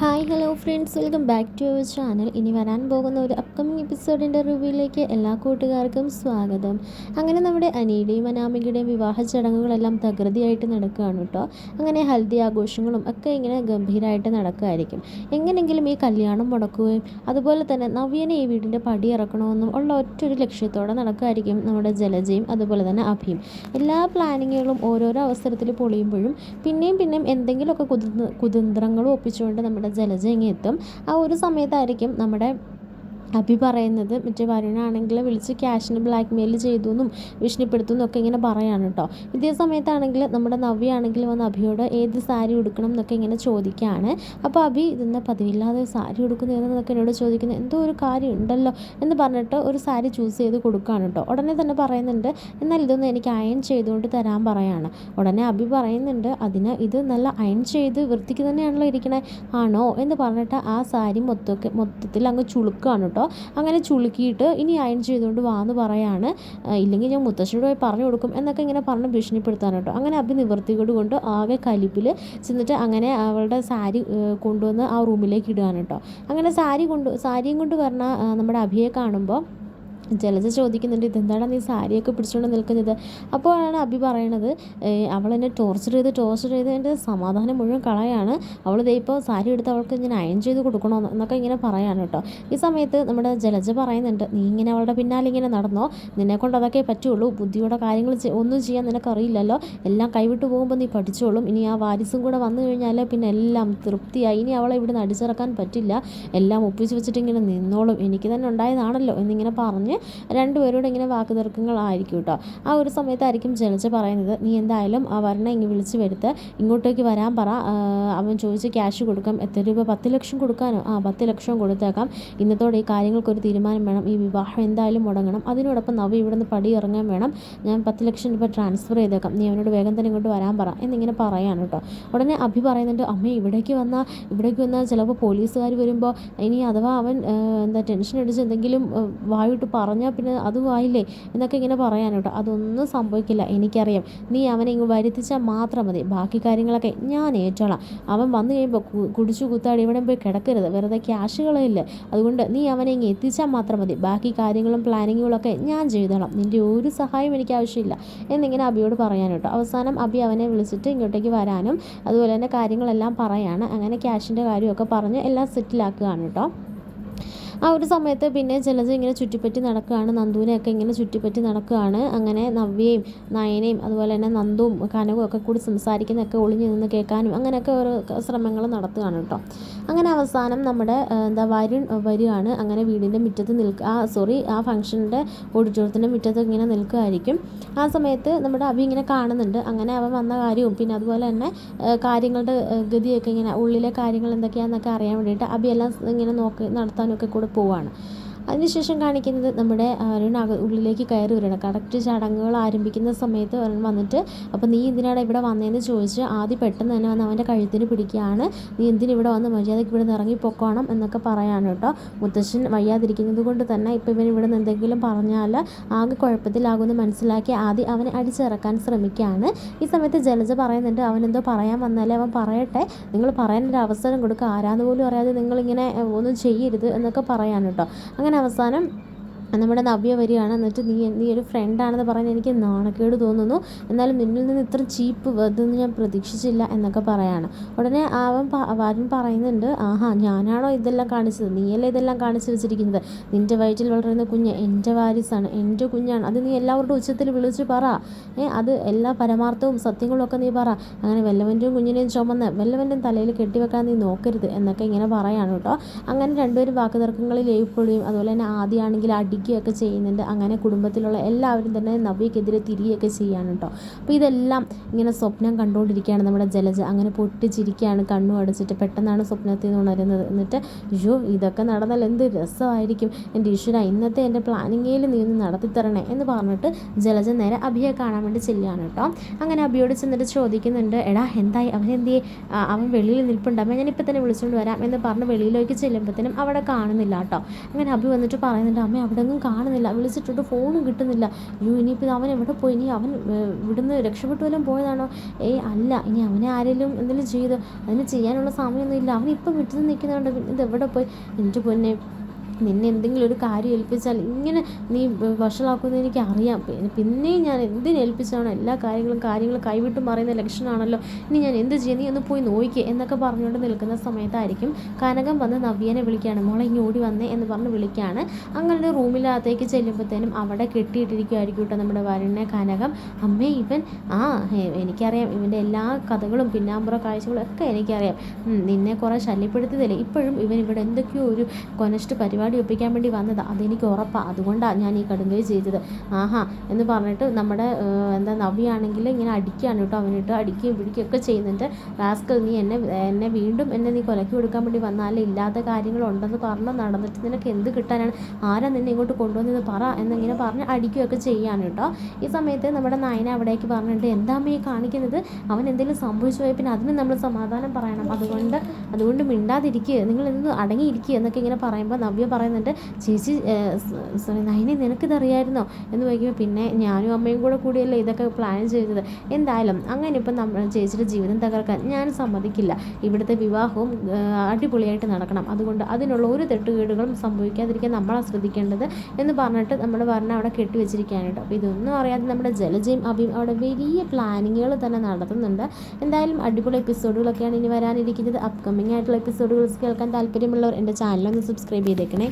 Hi hello friends. Welcome back to our channel. ഇനി വരാൻ പോകുന്ന ഒരു അപ്കമിങ് എപ്പിസോഡിന്റെ റിവ്യൂയിലേക്ക് എല്ലാ കൂട്ടുകാർക്കും സ്വാഗതം. അങ്ങനെ നമ്മുടെ അനിയുടെയും അനാമികയുടെയും വിവാഹ ചടങ്ങുകളെല്ലാം തകൃതിയായിട്ട് നടക്കുകയാണ് കേട്ടോ. അങ്ങനെ ഹൽദി ആഘോഷങ്ങളും ഒക്കെ ഇങ്ങനെ ഗംഭീരമായിട്ട് നടക്കുമായിരിക്കും എങ്ങനെയെങ്കിലും ഈ കല്യാണം മുടക്കുകയും അതുപോലെ തന്നെ നവ്യനെ ഈ വീടിന്റെ പടി ഇറക്കണമെന്നും ഉള്ള ഒറ്റൊരു ലക്ഷ്യത്തോടെ നടക്കുമായിരിക്കും നമ്മുടെ ജലജയും അതുപോലെ തന്നെ അഭിയും. എല്ലാ പ്ലാനിങ്ങുകളും ഓരോരോ അവസരത്തിൽ പൊളിയുമ്പോഴും പിന്നെയും പിന്നെയും എന്തെങ്കിലുമൊക്കെ കുതന്ത്ര കുതന്ത്രങ്ങളും ഒപ്പിച്ചുകൊണ്ട് നമ്മുടെ ജലജ ഇങ്ങെത്തും ആ ഒരു സമയത്തായിരിക്കും നമ്മുടെ അഭി പറയുന്നത് മറ്റേ വരുണാണെങ്കിൽ വിളിച്ച് ക്യാഷിന് ബ്ലാക്ക് മെയിൽ ചെയ്തു എന്നും ഭീഷണിപ്പെടുത്തും എന്നൊക്കെ ഇങ്ങനെ പറയാണ് കേട്ടോ ഇതേ സമയത്താണെങ്കിൽ നമ്മുടെ നവ്യ ആണെങ്കിൽ വന്ന് അഭിയോട് ഏത് സാരി ഉടുക്കണം എന്നൊക്കെ ഇങ്ങനെ ചോദിക്കുകയാണ് അപ്പോൾ അഭി ഇതെന്താ പതിവില്ലാതെ സാരി ഉടുക്കുന്നതെന്നൊക്കെ എന്നോട് ചോദിക്കുന്നത് എന്തോ ഒരു കാര്യം ഉണ്ടല്ലോ? എന്ന് പറഞ്ഞിട്ട് ഒരു സാരി ചൂസ് ചെയ്ത് കൊടുക്കുകയാണ് കേട്ടോ ഉടനെ തന്നെ പറയുന്നുണ്ട് എന്നാൽ ഇതൊന്നും എനിക്ക് അയൺ ചെയ്തുകൊണ്ട് തരാൻ പറയാണ്. ഉടനെ അഭി പറയുന്നുണ്ട് അതിന് ഇത് നല്ല അയൺ ചെയ്ത് വൃത്തിക്ക് തന്നെയാണല്ലോ ഇരിക്കണേ. ആണോ എന്ന് പറഞ്ഞിട്ട് ആ സാരി മൊത്തമൊക്കെ മൊത്തത്തിൽ അങ്ങ് ചുളുക്കുകയാണ് കേട്ടോ അങ്ങനെ ചുളുക്കിയിട്ട് ഇനി അയൺ ചെയ്തുകൊണ്ട് വാന്ന് പറയാണ്. ഇല്ലെങ്കിൽ ഞാൻ മുത്തശ്ശിയോട് പോയി പറഞ്ഞു കൊടുക്കും എന്നൊക്കെ ഇങ്ങനെ പറഞ്ഞ് ഭീഷണിപ്പെടുത്താൻ കേട്ടോ. അങ്ങനെ അഭി നിവർത്തിയോട് കൊണ്ട് ആകെ കലിപ്പിൽ ചെന്നിട്ട് അങ്ങനെ അവളുടെ സാരി കൊണ്ടുവന്ന് ആ റൂമിലേക്ക് ഇടുകയാണ് കേട്ടോ. അങ്ങനെ സാരി കൊണ്ട് സാരിയും കൊണ്ട് വരണ നമ്മുടെ അഭിയെ കാണുമ്പോൾ ജലജ ചോദിക്കുന്നുണ്ട് ഇതെന്താണ് നീ സാരിയൊക്കെ പിടിച്ചുകൊണ്ട് നിൽക്കുന്നത്? അപ്പോഴാണ് അഭി പറയണത് അവൾ എന്നെ ടോർച്ചർ ചെയ്ത് ടോർച്ചർ ചെയ്ത് എന്റെ സമാധാനം മുഴുവൻ കളയാണ്. അവൾ ഇപ്പോൾ സാരി എടുത്ത് അവൾക്ക് ഇങ്ങനെ അയൺ ചെയ്ത് കൊടുക്കണോ എന്നൊക്കെ ഇങ്ങനെ പറയാണ് കേട്ടോ. ഈ സമയത്ത് നമ്മുടെ ജലജ പറയുന്നുണ്ട് നീ ഇങ്ങനെ അവളുടെ പിന്നാലെ ഇങ്ങനെ നടന്നോ? നിന്നെക്കൊണ്ട് അതൊക്കെ പറ്റുള്ളൂ. ബുദ്ധിയുടെ കാര്യങ്ങൾ ഒന്നും ചെയ്യാൻ നിനക്കറിയില്ലല്ലോ. എല്ലാം കൈവിട്ട് പോകുമ്പോൾ നീ പഠിച്ചോളും. ഇനി ആ വാരിസും കൂടെ വന്നു കഴിഞ്ഞാൽ പിന്നെ എല്ലാം തൃപ്തിയായി. ഇനി അവളെ ഇവിടെ അടിച്ചിറക്കാൻ പറ്റില്ല. എല്ലാം ഒപ്പിച്ച് വെച്ചിട്ട് ഇങ്ങനെ നിന്നോളും. എനിക്ക് തന്നെ ഉണ്ടായതാണല്ലോ എന്നിങ്ങനെ പറഞ്ഞ് രണ്ടുപേരോട് ഇങ്ങനെ വാക്കുതർക്കങ്ങളായിരിക്കും കേട്ടോ ആ ഒരു സമയത്തായിരിക്കും ജനിച്ച പറയുന്നത് നീ എന്തായാലും ആ വരണ ഇങ്ങനെ വിളിച്ച് വരുത്ത് ഇങ്ങോട്ടേക്ക് വരാൻ പറ. അവൻ ചോദിച്ച് ക്യാഷ് കൊടുക്കാം. എത്ര രൂപ? പത്ത് ലക്ഷം കൊടുക്കാനോ? ആ പത്ത് ലക്ഷം കൊടുത്തേക്കാം. ഇന്നത്തോടെ ഈ കാര്യങ്ങൾക്കൊരു തീരുമാനം വേണം. ഈ വിവാഹം എന്തായാലും മുടങ്ങണം. അതിനോടൊപ്പം നവ ഇവിടുന്ന് പടി ഇറങ്ങാൻ വേണം. ഞാൻ പത്ത് ലക്ഷം രൂപ ട്രാൻസ്ഫർ ചെയ്തേക്കാം. നീ അവനോട് വേഗം തന്നെ ഇങ്ങോട്ട് വരാൻ പറ എന്നിങ്ങനെ പറയാണ് കേട്ടോ ഉടനെ അഭി പറയുന്നുണ്ട് അമ്മ ഇവിടേക്ക് വന്നാൽ ഇവിടേക്ക് വന്നാൽ ചിലപ്പോൾ പോലീസുകാർ വരുമ്പോൾ ഇനി അഥവാ അവൻ എന്താ ടെൻഷൻ അടിച്ച് എന്തെങ്കിലും വായിട്ട് പറഞ്ഞാൽ പിന്നെ അതും ആയില്ലേ? എന്നൊക്കെ ഇങ്ങനെ പറയാൻ കേട്ടോ അതൊന്നും സംഭവിക്കില്ല. എനിക്കറിയാം. നീ അവനെ ഇങ്ങ് വരുത്തിച്ചാൽ മാത്രം മതി. ബാക്കി കാര്യങ്ങളൊക്കെ ഞാൻ ഏറ്റോളാം. അവൻ വന്നു കഴിയുമ്പോൾ കുടിച്ചു കുത്താടി ഇവിടെ പോയി കിടക്കരുത്. വെറുതെ ക്യാഷുകളില്ല അതുകൊണ്ട് നീ അവനെ ഇങ്ങ് എത്തിച്ചാൽ മാത്രം മതി. ബാക്കി കാര്യങ്ങളും പ്ലാനിങ്ങുകളൊക്കെ ഞാൻ ചെയ്തോളാം. നിന്റെ ഒരു സഹായം എനിക്ക് ആവശ്യമില്ല. എന്നിങ്ങനെ അബിയോട് പറയാൻ കേട്ടോ അവസാനം അബി അവനെ വിളിച്ചിട്ട് ഇങ്ങോട്ടേക്ക് വരാനും അതുപോലെ തന്നെ കാര്യങ്ങളെല്ലാം പറയാണ്. അങ്ങനെ ക്യാഷിന്റെ കാര്യമൊക്കെ പറഞ്ഞ് എല്ലാം സെറ്റിലാക്കുകയാണ് കേട്ടോ. ആ ഒരു സമയത്ത് പിന്നെ ജലജ ഇങ്ങനെ ചുറ്റിപ്പറ്റി നടക്കുകയാണ്. നന്ദുവിനെയൊക്കെ ഇങ്ങനെ ചുറ്റിപ്പറ്റി നടക്കുകയാണ്. അങ്ങനെ നവ്യയും നയനയും അതുപോലെ തന്നെ നന്ദുവും കനവും ഒക്കെ കൂടി സംസാരിക്കുന്നതൊക്കെ ഒളിഞ്ഞു നിന്ന് കേൾക്കാനും അങ്ങനെയൊക്കെ ഓരോ ശ്രമങ്ങൾ നടത്തുകയാണ് കേട്ടോ. അങ്ങനെ അവസാനം നമ്മുടെ എന്താ വരുൺ വരികയാണ് അങ്ങനെ വീടിന്റെ മുറ്റത്ത് നിൽക്കുക ആ സോറി ആ ഫംഗ്ഷന്റെ ഓഡിറ്റോറിയത്തിന്റെ മുറ്റത്ത് ഇങ്ങനെ നിൽക്കുമായിരിക്കും ആ സമയത്ത് നമ്മുടെ അഭി ഇങ്ങനെ കാണുന്നുണ്ട്. അങ്ങനെ അവൻ വന്ന കാര്യവും പിന്നെ അതുപോലെ തന്നെ കാര്യങ്ങളുടെ ഗതിയൊക്കെ ഇങ്ങനെ ഉള്ളിലെ കാര്യങ്ങൾ എന്തൊക്കെയാണെന്നൊക്കെ അറിയാൻ വേണ്ടിയിട്ട് അഭി എല്ലാം ഇങ്ങനെ നോക്കി നടത്താനൊക്കെ കൂടെ പോവാണ്. അതിനുശേഷം കാണിക്കുന്നത് നമ്മുടെ അരുൺ ഉള്ളിലേക്ക് കയറി വരണം കറക്റ്റ് ചടങ്ങുകൾ ആരംഭിക്കുന്ന സമയത്ത് അരുൺ വന്നിട്ട് അപ്പോൾ നീ എന്തിനാണ് ഇവിടെ വന്നതെന്ന് ചോദിച്ച് ആദ്യം പെട്ടെന്ന് തന്നെ വന്ന് അവന്റെ കഴുത്തിന് പിടിക്കുകയാണ്. നീ എന്തിനു ഇവിടെ വന്ന് മര്യാദയ്ക്ക് ഇവിടെ നിന്ന് ഇറങ്ങി പൊക്കോണം എന്നൊക്കെ പറയാണ് കേട്ടോ. മുത്തശ്ശൻ വയ്യാതിരിക്കുന്നത് കൊണ്ട് തന്നെ ഇപ്പോൾ ഇവൻ ഇവിടെ നിന്ന് എന്തെങ്കിലും പറഞ്ഞാൽ ആകെ കുഴപ്പത്തിലാകുമെന്ന് മനസ്സിലാക്കി ആദ്യം അവനെ അടിച്ചിറക്കാൻ ശ്രമിക്കുകയാണ്. ഈ സമയത്ത് ജലജ പറയുന്നുണ്ട് അവനെന്തോ പറയാൻ വന്നാലേ അവൻ പറയട്ടെ. നിങ്ങൾ പറയാനൊരു അവസരം കൊടുക്കുക ആരാന്ന് പോലും അറിയാതെ നിങ്ങളിങ്ങനെ ഒന്നും ചെയ്യരുത് എന്നൊക്കെ പറയാൻ കേട്ടോ. അങ്ങനെ അവസാനം നമ്മുടെ നവ്യ വരികയാണ്. എന്നിട്ട് നീ നീ ഒരു ഫ്രണ്ടാണെന്ന് പറഞ്ഞ് എനിക്ക് നാണക്കേട് തോന്നുന്നു. എന്നാലും നിന്നിൽ നിന്ന് ഇത്ര ചീപ്പ് ഇതൊന്നും ഞാൻ പ്രതീക്ഷിച്ചില്ല എന്നൊക്കെ പറയാണ്. ഉടനെ അവൻ അവൻ പറയുന്നുണ്ട് ആഹാ ഞാനാണോ ഇതെല്ലാം കാണിച്ചത്? നീയല്ലേ ഇതെല്ലാം കാണിച്ചു വെച്ചിരിക്കുന്നത്? നിന്റെ വയറ്റിൽ വളരുന്ന കുഞ്ഞ് എന്റെ വാരിസാണ് എന്റെ കുഞ്ഞാണ്. അത് നീ എല്ലാവരുടെ ഉച്ചത്തിൽ വിളിച്ച് പറ. ഏ അത് എല്ലാ പരമാർത്ഥവും സത്യങ്ങളും ഒക്കെ നീ പറ. അങ്ങനെ വല്ലവന്റെയും കുഞ്ഞിനെയും ചുമന്ന് വല്ലവന്റെയും തലയിൽ കെട്ടിവെക്കാൻ നീ നോക്കരുത് എന്നൊക്കെ ഇങ്ങനെ പറയാണ് കേട്ടോ. അങ്ങനെ രണ്ടുപേരും വാക്കുതർക്കങ്ങളിൽ ഏർപ്പെടുകയും അതുപോലെ തന്നെ ആദ്യമാണെങ്കിൽ അടി പിടിക്കുകയൊക്കെ ചെയ്യുന്നുണ്ട്. അങ്ങനെ കുടുംബത്തിലുള്ള എല്ലാവരും തന്നെ നവ്യക്കെതിരെ തിരികെയൊക്കെ ചെയ്യാണ് കേട്ടോ അപ്പോൾ ഇതെല്ലാം ഇങ്ങനെ സ്വപ്നം കണ്ടുകൊണ്ടിരിക്കുകയാണ് നമ്മുടെ ജലജ. അങ്ങനെ പൊട്ടിച്ചിരിക്കുകയാണ് കണ്ണു അടച്ചിട്ട് പെട്ടെന്നാണ് സ്വപ്നത്തിൽ നിന്ന് ഉണരുന്നത്. എന്നിട്ട് അയ്യോ ഇതൊക്കെ നടന്നാൽ എന്ത് രസമായിരിക്കും. എന്റെ ഈശ്വര ഇന്നത്തെ എന്റെ പ്ലാനിങ്ങിൽ നീ ഒന്ന് നടത്തിത്തരണേ എന്ന് പറഞ്ഞിട്ട് ജലജ നേരെ അഭിയെ കാണാൻ വേണ്ടി ചെല്ലുകയാണ് കേട്ടോ അങ്ങനെ അഭിയോട് ചെന്നിട്ട് ചോദിക്കുന്നുണ്ട് എടാ എന്തായി? അവൻ എന്ത് അവൻ വെളിയിൽ നിൽപ്പുണ്ട്. ഞാൻ ഞാനിപ്പോൾ തന്നെ വിളിച്ചുകൊണ്ട് വരാം എന്ന് പറഞ്ഞ് വെളിയിലേക്ക് ചെല്ലുമ്പോഴത്തേനും അവിടെ കാണുന്നില്ല കേട്ടോ അങ്ങനെ അഭി വന്നിട്ട് പറയുന്നുണ്ട് അമ്മ അവിടെ എങ്ങും കാണുന്നില്ല. വിളിച്ചിട്ടിട്ട് ഫോണും കിട്ടുന്നില്ല. അയ്യോ ഇനിയിപ്പോൾ അവൻ എവിടെ പോയി? ഇനി അവൻ ഇവിടുന്ന് രക്ഷപ്പെട്ടു വല്ലതും പോയതാണോ? ഏയ് അല്ല ഇനി അവനെ ആരെങ്കിലും എന്തെങ്കിലും ചെയ്ത് അതിന് ചെയ്യാനുള്ള സമയമൊന്നും ഇല്ല. അവൻ ഇപ്പം വിട്ടു നിൽക്കുന്നതുകൊണ്ട് ഇത് എവിടെ പോയി? എന്റെ പൊന്നെ നിന്നെ എന്തെങ്കിലും ഒരു കാര്യം ഏൽപ്പിച്ചാൽ ഇങ്ങനെ നീ വഷളാക്കുന്ന എനിക്ക് അറിയാം പിന്നെ പിന്നെയും ഞാൻ എന്തിനു ഏൽപ്പിച്ചാണോ? എല്ലാ കാര്യങ്ങളും കാര്യങ്ങൾ കൈവിട്ട് പറയുന്ന ലക്ഷണമാണല്ലോ ഇനി ഞാൻ എന്ത് ചെയ്യും? നീ ഒന്ന് പോയി നോക്കിയേ എന്നൊക്കെ പറഞ്ഞുകൊണ്ട് നിൽക്കുന്ന സമയത്തായിരിക്കും കനകം വന്ന് നവ്യനെ വിളിക്കുകയാണ്. മോളെ ഇങ്ങനെ ഓടി വന്നേ എന്ന് പറഞ്ഞ് വിളിക്കുകയാണ്. അങ്ങനെ റൂമിനകത്തേക്ക് ചെല്ലുമ്പോഴത്തേനും അവിടെ കെട്ടിയിട്ടിരിക്കുമായിരിക്കും കേട്ടോ നമ്മുടെ വരുണിനെ കനകം. അമ്മേ ഇവൻ ആ എനിക്കറിയാം. ഇവന്റെ എല്ലാ കഥകളും പിന്നാമ്പുറ കാഴ്ചകളും ഒക്കെ എനിക്കറിയാം. നിന്നെ കുറേ ശല്യപ്പെടുത്തിയതല്ലേ? ഇപ്പോഴും ഇവൻ ഇവിടെ എന്തൊക്കെയോ ഒരു കൊനസ്റ്റ് പരിപാടി ഒപ്പിക്കാൻ വേണ്ടി വന്നതാ. അതെനിക്ക് ഉറപ്പാണ് അതുകൊണ്ടാണ് ഞാൻ ഈ കടുങ്കൈ ചെയ്തത്. ആഹാ എന്ന് പറഞ്ഞിട്ട് നമ്മുടെ എന്താ നവ്യാണെങ്കിൽ ഇങ്ങനെ അടിക്കുകയാണ് കേട്ടോ. അവനിട്ട് അടിക്കുകയും പിടിക്കുകയൊക്കെ ചെയ്യുന്നുണ്ട്. റാസ്കൽ നീ എന്നെ എന്നെ വീണ്ടും എന്നെ നീ കൊലക്കി കൊടുക്കാൻ വേണ്ടി വന്നാലേ ഇല്ലാത്ത കാര്യങ്ങളുണ്ടെന്ന് പറഞ്ഞ് നടന്നിട്ട് നിനക്ക് എന്ത് കിട്ടാനാണ്? ആരാ നിന്നെ ഇങ്ങോട്ട് കൊണ്ടുവന്നത് പറ എന്നിങ്ങനെ പറഞ്ഞ് അടിക്കുകയൊക്കെ ചെയ്യാണ് കേട്ടോ. ഈ സമയത്ത് നമ്മുടെ നയന അവിടേക്ക് പറഞ്ഞിട്ട് എന്താ മീ ഈ കാണിക്കുന്നത്? അവൻ എന്തെങ്കിലും സംഭവിച്ചു പോയി പിന്നെ അതിന് നമ്മൾ സമാധാനം പറയണം. അതുകൊണ്ട് അതുകൊണ്ട് മിണ്ടാതിരിക്കുക നിങ്ങൾ എന്ത് അടങ്ങിയിരിക്കുക എന്നൊക്കെ ഇങ്ങനെ പറയുമ്പോൾ നവ്യ പറയുന്നുണ്ട് ചേച്ചി സോറി നൈനി നിനക്കിതറിയായിരുന്നോ? എന്ന് ചോദിക്കുമ്പോൾ പിന്നെ ഞാനും അമ്മയും കൂടെ കൂടിയല്ലേ ഇതൊക്കെ പ്ലാൻ ചെയ്തത്? എന്തായാലും അങ്ങനെ ഇപ്പം നമ്മൾ ചേച്ചിയുടെ ജീവിതം തകർക്കാൻ ഞാൻ സമ്മതിക്കില്ല. ഇവിടുത്തെ വിവാഹവും അടിപൊളിയായിട്ട് നടക്കണം. അതുകൊണ്ട് അതിനുള്ള ഒരു തെട്ടുകേടുകളും സംഭവിക്കാതിരിക്കാൻ നമ്മളാണ് ശ്രദ്ധിക്കേണ്ടത് എന്ന് പറഞ്ഞിട്ട് നമ്മുടെ ഭരണം അവിടെ കെട്ടിവെച്ചിരിക്കാനായിട്ട് കേട്ടോ അപ്പോൾ ഇതൊന്നും അറിയാതെ നമ്മുടെ ജലജയും അഭിയും അവിടെ വലിയ പ്ലാനിങ്ങുകൾ തന്നെ നടത്തുന്നുണ്ട്. എന്തായാലും അടിപൊളി എപ്പിസോഡുകളൊക്കെയാണ് ഇനി വരാനിരിക്കുന്നത്. അപ്കമിങ് ആയിട്ടുള്ള എപ്പിസോഡുകൾ കേൾക്കാൻ താല്പര്യമുള്ളവർ എന്റെ ചാനലൊന്ന് സബ്സ്ക്രൈബ് ചെയ്തേക്കണേ.